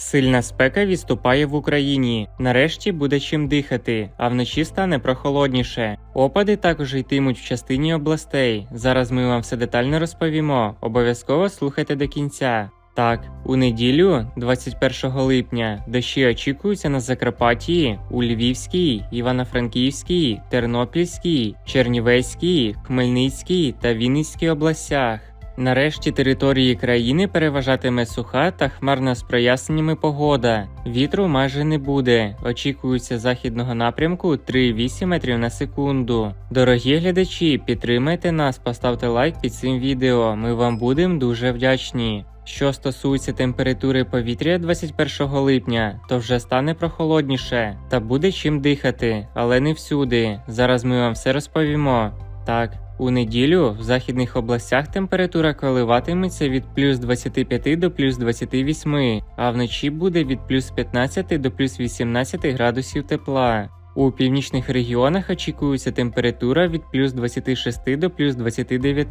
Сильна спека відступає в Україні. Нарешті буде чим дихати, а вночі стане прохолодніше. Опади також йтимуть в частині областей. Зараз ми вам все детально розповімо. Обов'язково слухайте до кінця. Так, у неділю, 21 липня, дощі очікуються на Закарпатті, у Львівській, Івано-Франківській, Тернопільській, Чернівецькій, Хмельницькій та Вінницькій областях. Нарешті території країни переважатиме суха та хмарна з проясненнями погода. Вітру майже не буде. Очікується західного напрямку 3,8 метрів на секунду. Дорогі глядачі, підтримайте нас, поставте лайк під цим відео. Ми вам будемо дуже вдячні. Що стосується температури повітря 21 липня, то вже стане прохолодніше та буде чим дихати, але не всюди. Зараз ми вам все розповімо. Так, у неділю в західних областях температура коливатиметься від плюс 25 до плюс 28, а вночі буде від плюс 15 до плюс 18 градусів тепла. У північних регіонах очікується температура від плюс 26 до плюс 29.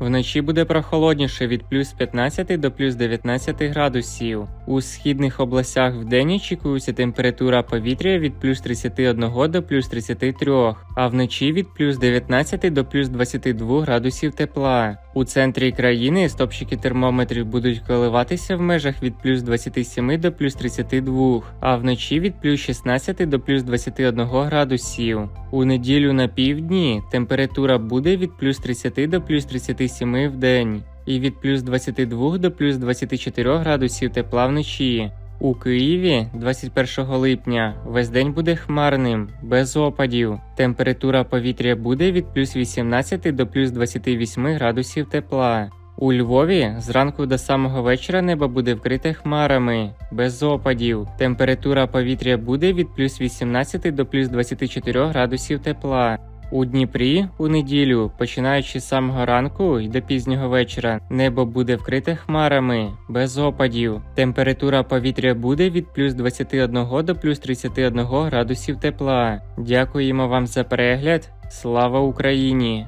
Вночі буде прохолодніше від плюс 15 до плюс 19 градусів. У східних областях вдень очікується температура повітря від плюс 31 до плюс 33, а вночі від плюс 19 до плюс 22 градусів тепла. У центрі країни стопчики термометрів будуть коливатися в межах від плюс 27 до плюс 32, а вночі від плюс 16 до плюс 21 градусів. У неділю на півдні температура буде від плюс 30 до плюс 37 в день і від плюс 22 до плюс 24 градусів тепла вночі. У Києві 21 липня весь день буде хмарним, без опадів. Температура повітря буде від плюс 18 до плюс 28 градусів тепла. У Львові зранку до самого вечора небо буде вкрите хмарами, без опадів. Температура повітря буде від плюс 18 до плюс 24 градусів тепла. У Дніпрі у неділю, починаючи з самого ранку й до пізнього вечора, небо буде вкрите хмарами, без опадів. Температура повітря буде від плюс 21 до плюс 31 градусів тепла. Дякуємо вам за перегляд. Слава Україні!